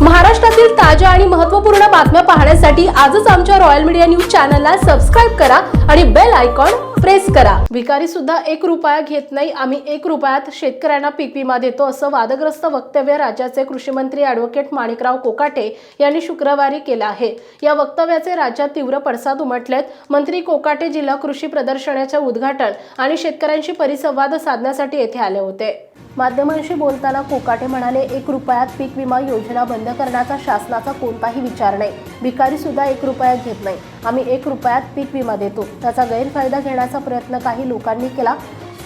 महाराष्ट्रातील ताज्या आणि महत्त्वपूर्ण बातम्या पाहण्यासाठी आजच आमच्या रॉयल मीडिया न्यूज चॅनलला सबस्क्राईब करा आणि बेल आयकॉन प्रेस करा. भिकारी सुद्धा एक रुपया घेत नाही आम्ही एक रुपयात शेतकऱ्यांना पीक विमा देतो असं वादग्रस्त वक्तव्य राज्याचे कृषी मंत्री ॲडव्होकेट माणिकराव कोकाटे यांनी शुक्रवारी केलं आहे. या वक्तव्याचे राज्यात तीव्र पडसाद उमटलेत. मंत्री कोकाटे जिल्हा कृषी प्रदर्शनाचे उद्घाटन आणि शेतकऱ्यांशी परिसंवाद साधण्यासाठी येथे आले होते. माध्यमांशी बोलताना कोकाटे म्हणाले एक रुपयात पीक विमा योजना बंद करण्याचा शासनाचा कोणताही विचार नाही. भिकारी सुद्धा एक रुपयात घेत नाही. आम्ही एक रुपयात पीक विमा देतो. त्याचा गैरफायदा घेण्याचा प्रयत्न काही लोकांनी केला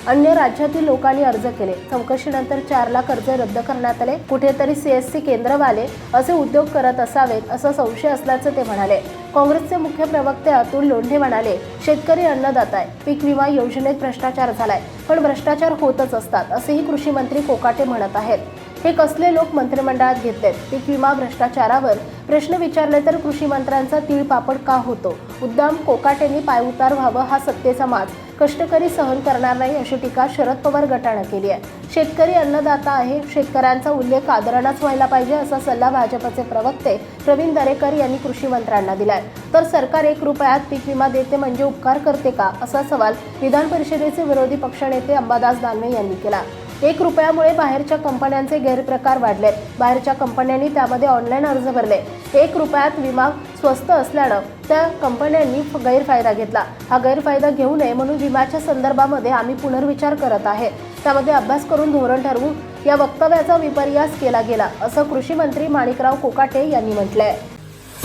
अन्य राज्यातील लोकांनी अर्ज केले. चौकशीनंतर चार लाख अर्ज रद्द करण्यात आले. कुठेतरी सीएससी केंद्रवाले असे उद्योग करत असावेत असा संशय असल्याचं ते म्हणाले. काँग्रेसचे मुख्य प्रवक्ते अतुल लोंढे म्हणाले शेतकरी अन्नदाता आहे. पीक विमा योजनेत भ्रष्टाचार झालाय. पण भ्रष्टाचार होतच असतात असेही कृषी मंत्री कोकाटे म्हणत आहेत. हे कसले लोक मंत्रिमंडळात घेतलेत? पीक विमा भ्रष्टाचारावर प्रश्न विचारले तर कृषी मंत्र्यांचा तीळपापड का होतो? उद्दाम कोकाटेंनी पायउतार व्हावं हा सत्तेचा माज. कष्टकरी सहन करणार नाही अशी टीका शरद पवार गटानं केली आहे. शेतकरी अन्नदाता आहे शेतकऱ्यांचा उल्लेख आदरानच व्हायला पाहिजे असा सल्ला भाजपचे प्रवक्ते प्रवीण दरेकर यांनी कृषी मंत्र्यांना दिलाय. तर सरकार एक रुपयात पीक विमा देते म्हणजे उपकार करते का? असा सवाल विधान परिषदेचे विरोधी पक्षनेते अंबादास दानवे यांनी केला. एक रुपयामुळे बाहेरच्या कंपन्यांचे गैरप्रकार वाढलेत. बाहेरच्या कंपन्यांनी त्यामध्ये ऑनलाईन अर्ज भरले. एक रुपयात विमा स्वस्त असल्यानं त्या कंपन्यांनी गैरफायदा घेतला. हा गैरफायदा घेऊ नये म्हणून विम्याच्या संदर्भामध्ये आम्ही पुनर्विचार करत आहे. त्यामध्ये अभ्यास करून धोरण ठरवू या वक्तव्याचा विपर्यास केला गेला असं कृषी मंत्री माणिकराव कोकाटे यांनी म्हटलंय.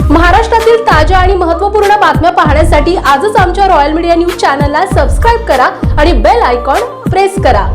महाराष्ट्रातील ताज्या आणि महत्त्वपूर्ण बातम्या पाहण्यासाठी आजच आमच्या रॉयल मीडिया न्यूज चॅनलला सबस्क्राईब करा आणि बेल आयकॉन प्रेस करा.